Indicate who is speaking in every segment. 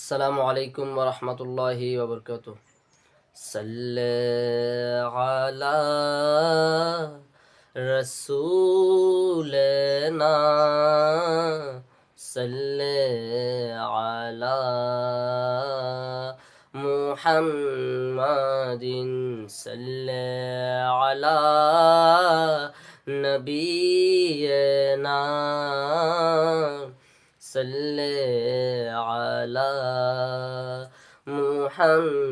Speaker 1: السلام عليكم ورحمة الله وبركاته. صل على رسولنا. صل على محمد. صل على نبينا. صلی علی محمد.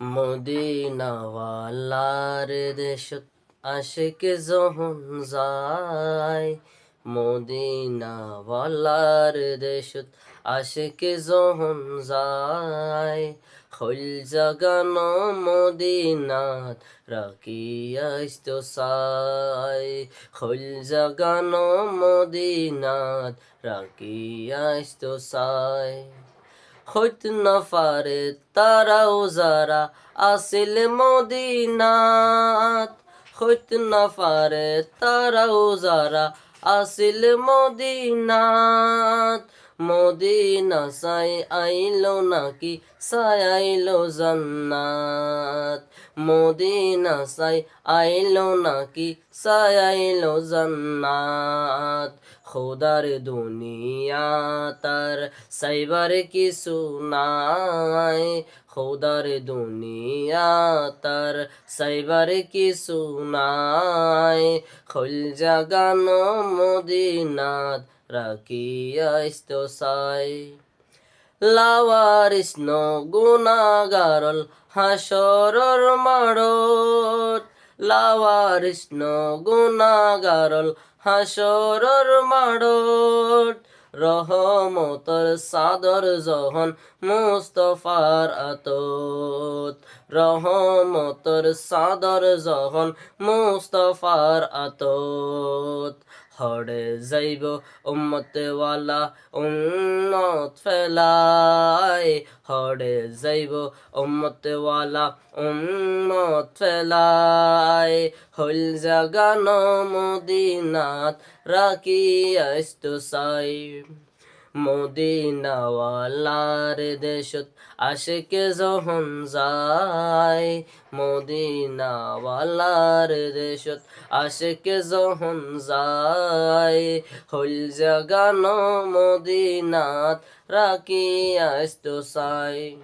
Speaker 1: مدینہ والارد شد عشق زهن زای মদিনাওয়ালার দেশত আশেক যখন যায়, খোল জাগানো মদিনাত রাখিয়াইস্ত সাই খোল জাগানো মদিনাত রাখিয়াইস্ত সাই হইত না পারে তারাও যারা আসিল মদিনাত হইত না পারে তারাও যারা আসিল মদিনাত মদিনা সাই আইলো নাকি সাই আইলো জান্নাত। মদিনা সাই আইলো নাকি সাই আইলো জান্নাত। খোদার দুনিয়া তার সাইবার কিছু নাই। খোদার দুনিয়া তার সাইবার কিছু নাই। খোল জাগানো মদিনাত রাখিয়া সাই। লাওয়ারিস ন গুণাগারল হাসরর মাড়ত লাওয়ারিস গুণাগারল হাসরর মাড়ত রহমতর সাদর জহন মুস্তফার আতত। রহমতর সাদর জহন মুস্তফার আতত। হড়ে যাইব উম্মতওয়ালা উন্নত ফেলায় হরে যাইব উম্মতওয়ালা উন্নত ফেলায় হল জাগানো মদিনাত রাখি আইস্তু সাই মদিনাওয়ালার দেশত আশেকে যখন যায়। মদিনাওয়ালার দেশত আশেকে যখন যায়। হল জাগানো মদিনাত রাখি আইস্তু সাই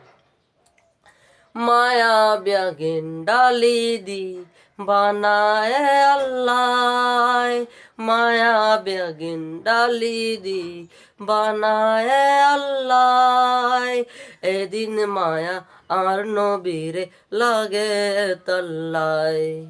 Speaker 1: মায়া ব্যাগিন ডালি দি, বানায় আল্লাহ। মায়া ব্যাগিন ডালি দি, বানায় আল্লাহ। এদিন মায়া আর নবীরে লাগে তল্লাই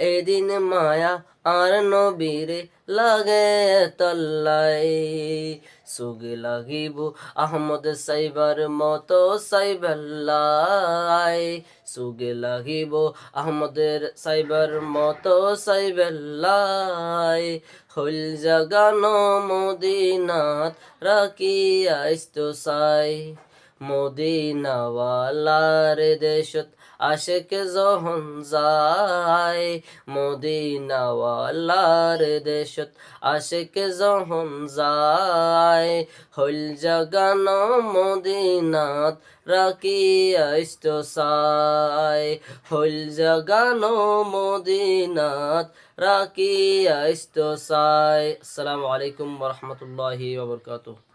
Speaker 1: এদিন মায়া আর নবীরে লাগে তল্লাই। সুগ লাগিব আহমদ সাইবার মতো সাইবাল্লাই। সুগ লাগিব আহমদের সাইবার মতো সাইবাল্লাই। হল জাগানো মদিনাত রাখি আইস্ত সাই মদিনাওয়ালার দেশত আশেক যখন যায় মদিনাওয়ালার দেশত, আশেক যখন যায় হল জাগানো মদিনাত রাখি আইস্ত সাই হল জাগানো মদিনাত রাখি আইস্ত সাই আসসালামু আলাইকুম ওরহমতুল্লাহি ওবরকাতুহ